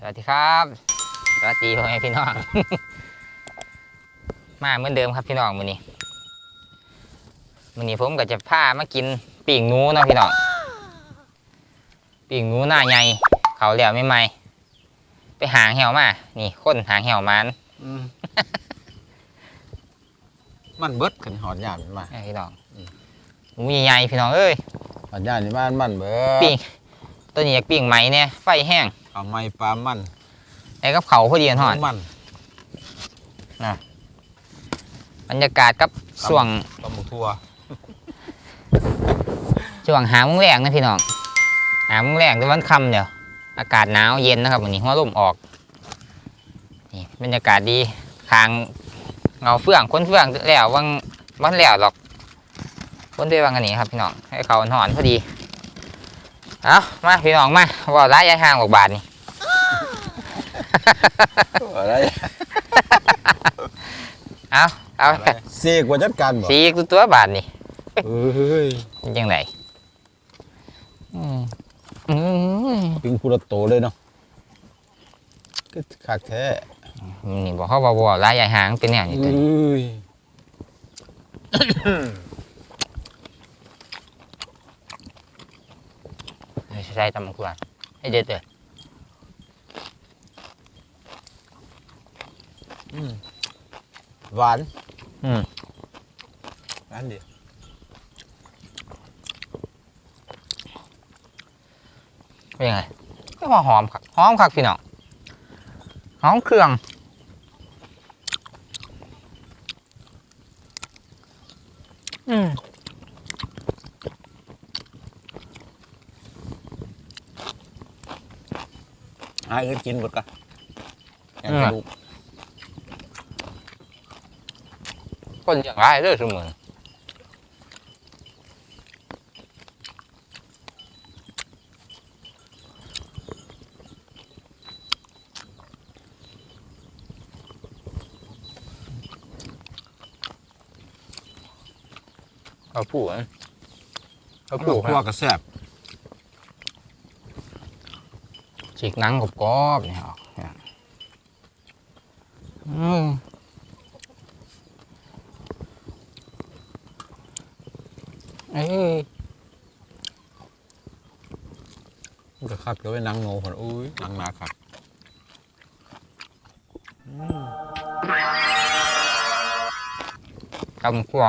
สวัสดีครับสวัสดีพ่อแม่พี่น้อง มาเหมือนเดิมครับพี่น้องมื้อนี้มื้อนี้ผมก็จะพามากินปีกหนูเนาะพี่น้องปีกหนูหน้าใหญ่เขาแล้วไม่ใหม่ไปหางแหวมา นี่คนหางแหวมันอืมมันเบิดขึ้นหอดยามมาให้พี่น้องหนูใหญ่ๆพี่น้องเอ้ยหอดยามนี่บ้านมันเบิดปิ้งตัวนี้อยากปิ้งไหมเนี่ยไฟแห้ง เอาไม้ปลามันไอ้กับเขาพอดีกันหอดมันบรรยากาศกับช่วงตำบักทั่วช่วงหาโมุ้งแรงนะพี่น้องหาโมุ้งแรงแต่วันค่ำเดี๋ยวอากาศหนาวเย็นนะครับวันนี้หัวลมออกนี่บรรยากาศดีทางเงาเฟื่องคนเฟื่องแล้ววังวันแล้วหรอกคนด้วยวังอันนี้ครับพี่น้องให้เขาหอนพอดีเอามาพี่น้องมาว่าร้ายยายห่างบอกบาทนี่ อะไรเอาเอาอะไรเสกว่าจัดการบ่สีตัวตัวบาทนี่เอ้ยเป็นยังไงอืมอืมปิงพุระโตเลยเนาะก็คักแท้นี่บอกเขาบอกว่าร้ายยายห่างเป็นแนวนี้ตัวนี้เอ้ยไม่ใช่ตำมังคุดให้เด็ดเลย อืม หวานอืม หวานดีเป็นยังไงก็ว่าหอมครับหอมครับพี่น้องหอมเครื่องอืมหาอื่นกินหมดกะอย่างกระดูก คนอย่างไรเด้อเสมอเอาผู้อะเอาลูผู้กคทั่วรับกระแซ่บฉีกหนังกรอบๆเนี่ยออกเนี่ยอืม เอ้ยก็คักเดี๋ยวไปนั่งโง่คนอุ้ยนั่งหนาคักอืมตำขั่ว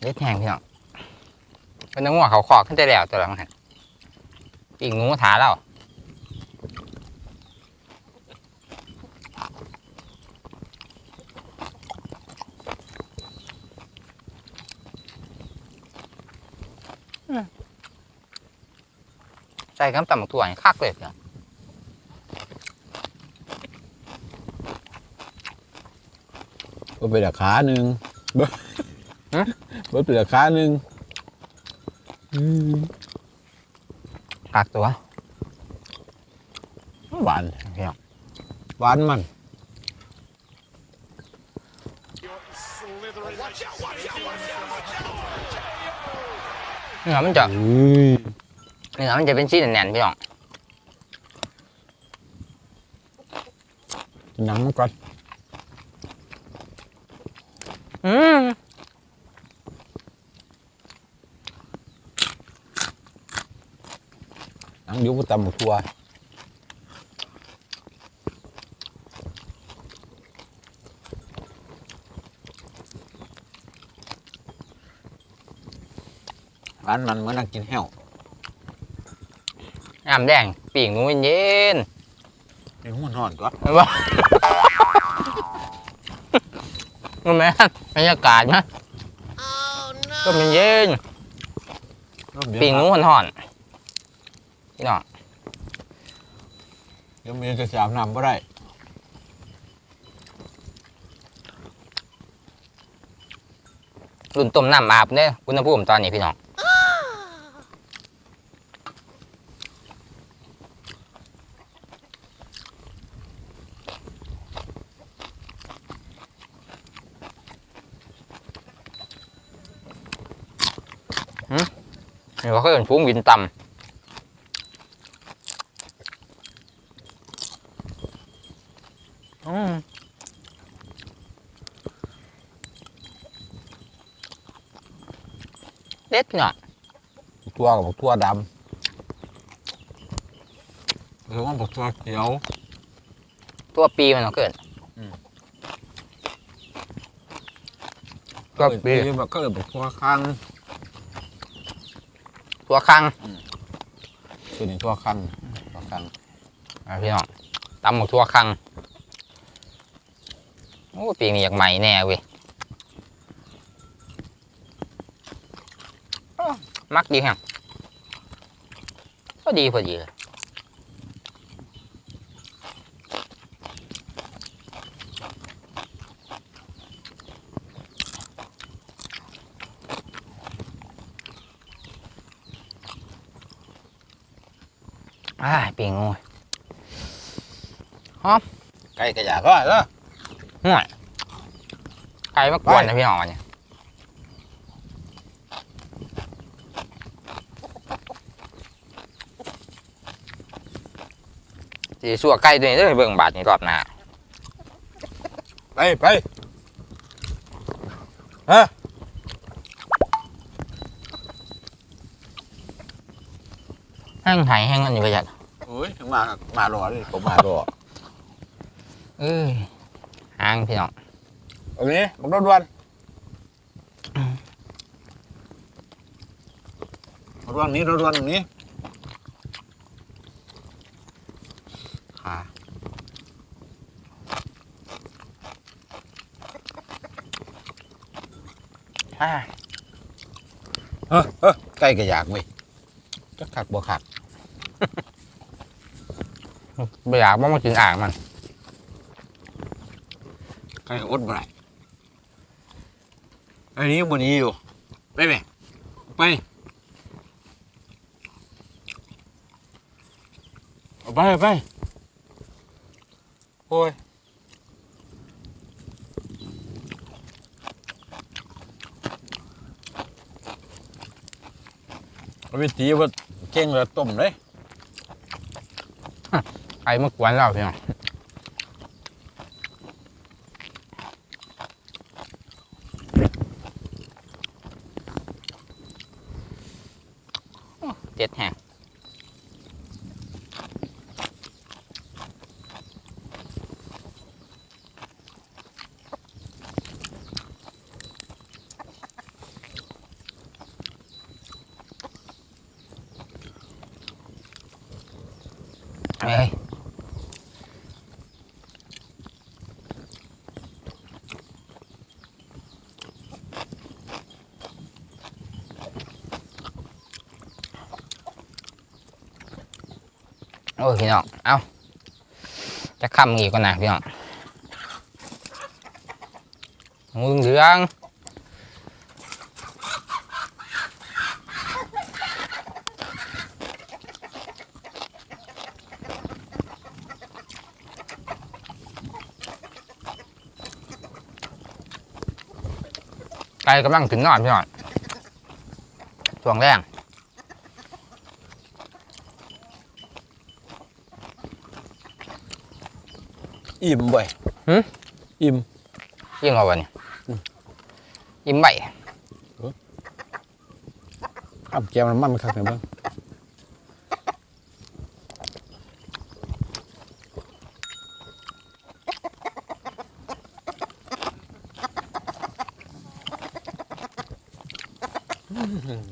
เล็ดแห้งพี่น้องเป็นน้ำหัวเขาขอกขึ้นได้แล้วตัวหลังหันปีกงูถาแล้วใส่กับตำบักถั่วนี่คักเลยเนาะเบิดไปละขาหนึ่ง เบิดเบิดไปละขาหนึ่งอืมคักตัวหวานพี่น้องหวานมัน เนื้อมันจะอุ้ยเนื้อมันจะเป็นชิ้นแน่นๆพี่น้องหนังมันก่อนอืม นังเดี๋ยวกูตำหมกทัวร้านมันเหมื่อนนักกินแห้วน้ำแดงปีกหนูเย็นเป็นหัวหอนก็ๆเห็นปะมันแม่นบรรยากาศนะก็มันเย็นปีกหนูหอนๆ พี่น้องมีจะสามนำก็ได้รุ่นต้มน้ำอาบเนี่ยอุณผู้ชมตอนนี้พี่น้องนี่เขาเรียกฟุ้งวินต่ำ อืมเด็ดพี่น้องตัวกับตัวดำหรือว่าบอกตัวเขียว ตัวปีมันเนาะเกินอืมตัวปีแบบก็เลยบอกตัวคังตัวคังตัวนี้ตัวคังตัวคังอะพี่น้องตำหมกตัวคัง โอ้ปีนี้อยากใหม่แน่เว้ยอ้อมักดีแฮงก็ดีพอดีเลยอ่าปีงูไก่กระยาก็เหรอ ห่วยไก่มากวนนะพี่น้องเนี่ยสีสัวไก่ตัวนี้เด้อเบิ่งบาทนี่รอบหน้าไปไปฮะแห้งไห้แห้งอันนี้ก็อยากโอ้ยมามารอเลยผมมารอเอ้ยหางพี่น้องตรงนี้บอกด่วนๆด่วนนี้ด่วนๆตรงนี้ขาอ่าเฮ้ยเฮ้ยไก่กระยากเว้ยจะขักบ่ขักไม่อยากว่ามากินอ่างมัน ไก่อดบ่ได้อันนี้บนนี้อยู่ไปไหมไปไปไปโอ้ยเอาไปตีว่าเก่งเลยต้มเลยไก่มากวนเราพี่น้อง โอ้ โอ้ยพี่น้อง เอาจะคำอีกก่อนนะพี่น้องมึงเหลืองไก่กำลังถึงนอนพี่น้องช่วงแรก อิ่มบ่อยหึ อิ่ม ยิ่งเอาวันนี้อืม ยิ้มใบข้ามแก้วน้ำมันครับเห็นบ้าง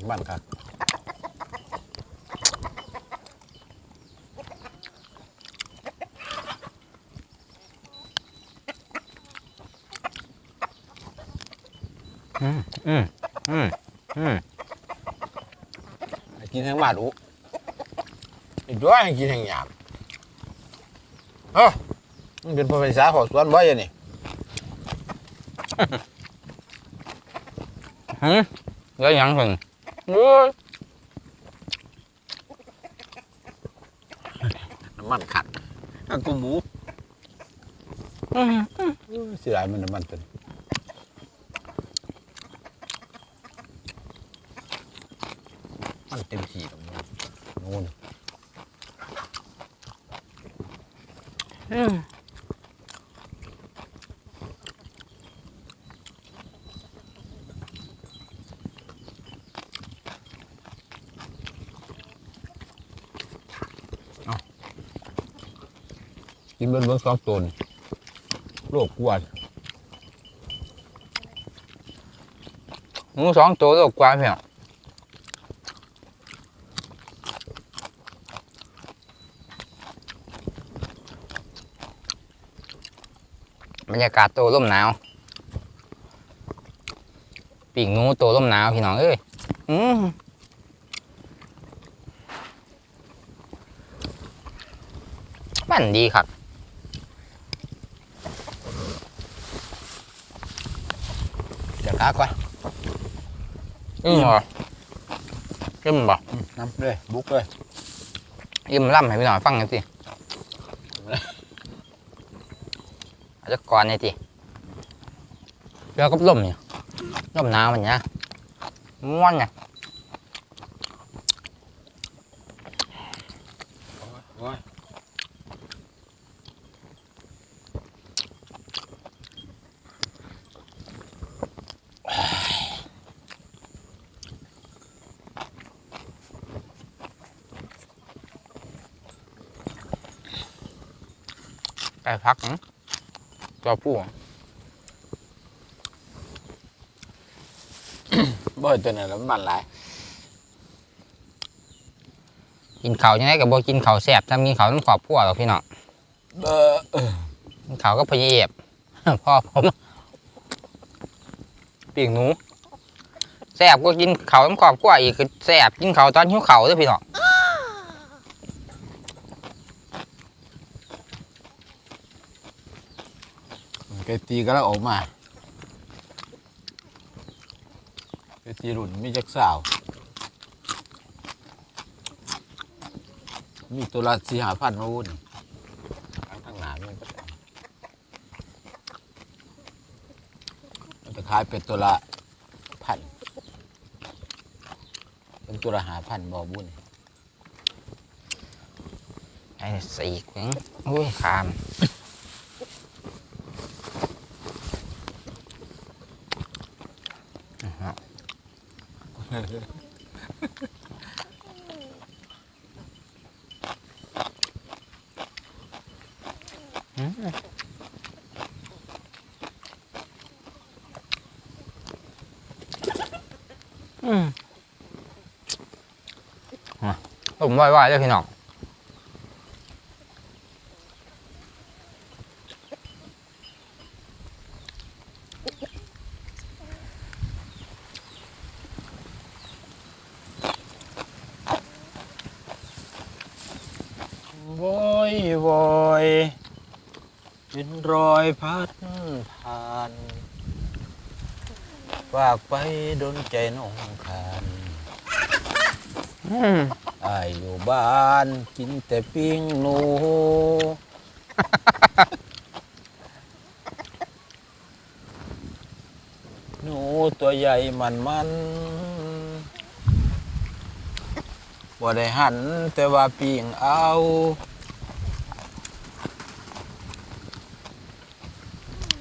บ้านครับ อืมอืมอืมอืมให้กินแห้งบาดอุอีกด้วยให้กินแห้งหยาบเอ้ามันเป็นภาษาของสวนบ่อยอะนี่หืมแล้วยังคนเว้ยน้ำมันขัดอันกูหมูอืมเสียดายมันน้ำมันตัวนี้ มันเต็มที่ตรงนี้นู่นอืมกินเบิ้งเบิ้งสองตัวนี่โลกกวนหมูสองตัวโลกกว่าพี่น้อง รรยากาศโตร่มหนาวปีกหนูโตร่มหนาวพี่น้องเอ้ยอืมมันดีครับจะกาก่อนอืมเหรออิ่มบ่อืมน้ำเลยบุกเลยอิ่มล่ำให้พี่น้องฟังหน่อยสิ อาจจะก่อนหน่อยสิเรือกับลมเนี่ยลมนาวมันเนี่ยม้วนเนี่ยไก่พักหึ ตัวผู้บ่อยตัวไหนแล้วมันหลาย กินเขาวยังไงกับโบกินเขาวแสบทำกินเขาวต้องขอบพัวหรอกพี่น้องเออเออกินเขาวก็พยเอบพ่อผมปีกหนูแสบก็กินเขาวต้องขอบพัวอีกคือแสบกินเขาวตอนหิวเขาวด้วยพี่น้อง ไก่ตีก็แล้วออกมาไก่ตีรุ่นมีจักสาว มีตัวละสี่หาพันมาวุ่นข้างข้างหนามีก็มันจะขายเป็นตัวละพันเป็นตัวละหาพันบอบุญไอ้สีกหึอุ้ยขาม อืมมา ผมไหวๆเลยพี่น้อง โวยโวยเป็นรอยพัดผ่านฝากไป ดนใจน้องคานอืมอายอยู่บ้านกินแต่ปิ้งหนู หนูตัวใหญ่มันมันบ่ได้หันแต่ว่าปิ้งเอา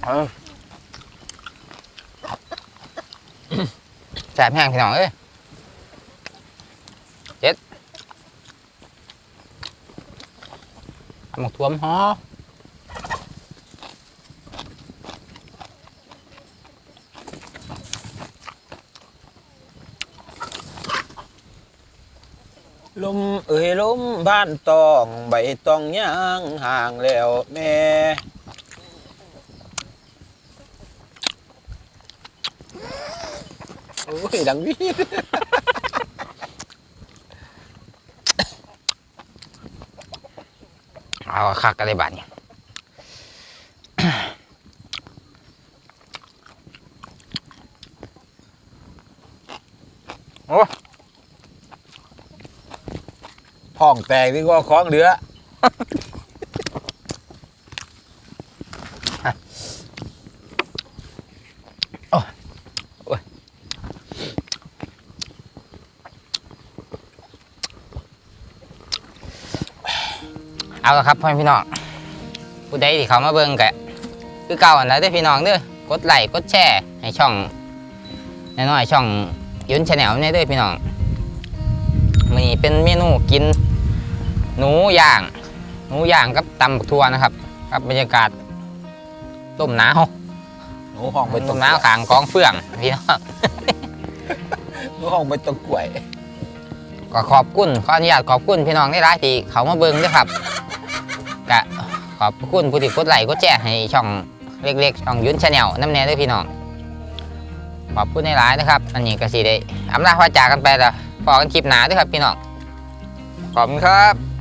เออ แสบแห้งพี่น้องเอ้ยเจ็ดหมกทวมฮอ ลมเอ่ยลมบ้านตองใบตองย่างห่างแล้วแม่ โอ้ย ดังวีดเอาคักกันเลยบาดนี้ห้องแตกดีกว่าของเหลือ โอ้ยโอ้ย เอาละครับพ่อแม่พี่น้องผู้ใดที่เขามาเบิ่งกะคือเก่าอันนั้นเด้อพี่น้องเด้อกดไลค์กดแชร์ให้ช่องน้อยๆช่องยุนชาแนลเนี่ยเด้อพี่น้องมีเป็นเมนูกิน หนูย่าง หนูย่างกับตำบักทั่วนะครับกับบรรยากาศต้มหนาวหนูห้องไปตรต้งมหนาวขางกองเฟื่องพี่น้องหนูห้องไปตรงกล้วยก็ขอบคุณขออนุญาตขอบคุณพี่น้องได้หลายที่เขามาเบิ่งด้วยครับ กะขอบคุณผู้ที่กดไลค์กดแชร์ให้ช่องเล็กๆช่องยุนชาแนลน้ำแน่ด้วยพี่น้องขอบคุณในหลายนะครับ อันนี้ก็สิได้อำลาพาจากกันไปแล้วพอกันคลิปหนาด้วยครับพี่น้องขอบคุณครับ